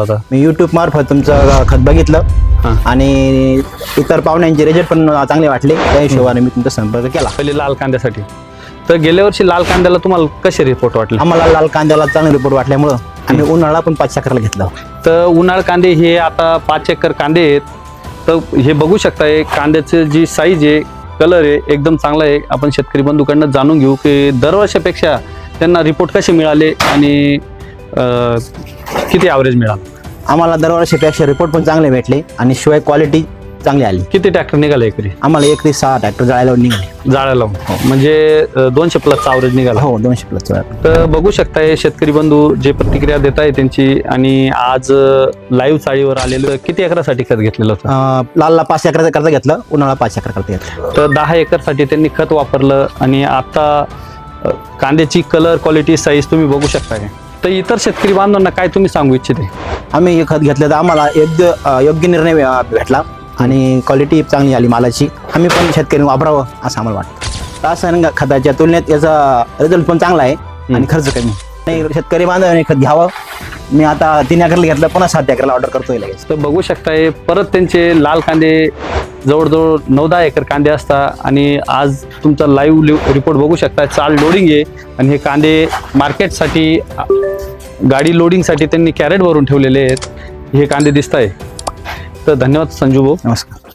आता? मी युट्यूब मार्फत तुमचं खत बघितलं. आणि इतर पाहुण्यांचे रिझल्ट पण चांगले वाटले. त्या हिशोबाने मी तुमचा संपर्क केला. पहिले लाल कांद्यासाठी. तर गेल्या वर्षी लाल कांद्याला तुम्हाला कसे रिपोर्ट वाटले? आम्हाला लाल कांद्याला चांगला रिपोर्ट वाटल्यामुळं आम्ही उन्हाळा पण पाच चक्राला घेतला. तर उन्हाळ कांदे हे आता पाच एकर कांदे आहेत. तर हे बघू शकताय कांद्याचं जी साईज आहे कलर आहे एकदम चांगला आहे. आपण शेतकरी बंधूकडनं जाणून घेऊ की दरवर्षापेक्षा त्यांना रिपोर्ट कसे मिळाले आणि किती ॲव्हरेज मिळालं? आम्हाला दरवर्षीपेक्षा रिपोर्ट पण चांगले भेटले आणि शिवाय क्वालिटी चांगली आली. किती ट्रॅक्टर निघाले एकरी? आम्हाला एक ते सहा ट्रॅक्टर जाळायला निघाले. जाळ्या लावून. म्हणजे अं, दोनशे प्लसचा ॲव्हरेज निघाला. हो दोनशे प्लस तर बघू शकताय शेतकरी बंधू जे प्रतिक्रिया देत आहे त्यांची आणि आज लाईव्ह चाळीवर आलेलं किती एकरासाठी खत घेतलेलं होतं? लालला पाच एकराचा करता घेतलं उन्हाळा पाच एकर करता घेतलं. तर दहा एकरसाठी त्यांनी खत वापरलं आणि आता अ, कांद्याची कलर क्वालिटी साईज तुम्ही बघू शकताय. तर इतर शेतकरी बांधवांना काय तुम्ही सांगू इच्छिते? आम्ही हे खत घेतलं तर आम्हाला योग्य योग्य निर्णय भेटला आणि क्वालिटी चांगली आली मालाची. आम्ही पण शेतकरी वापरावं असं आम्हाला वाटतं. रासायनिक खताच्या तुलनेत याचा रिझल्ट पण चांगला आहे आणि खर्च कमी. नाही शेतकरी बांधवांनी खत घ्यावं. मी आता तीन एकरला घेतलं पुन्हा सात एकरला ऑर्डर करतोय लगेच. तर बघू शकताय परत त्यांचे लाल कांदे जवळजवळ नऊ दहा एकर कांदे असतात आणि आज तुमचा लाईव्ह रिपोर्ट बघू शकता चाल लोडिंग आहे. आणि हे कांदे मार्केटसाठी गाडी लोडिंगसाठी त्यांनी कॅरेट भरून ठेवलेले आहेत. हे कांदे दिसत आहे तर धन्यवाद संजू भाऊ नमस्कार.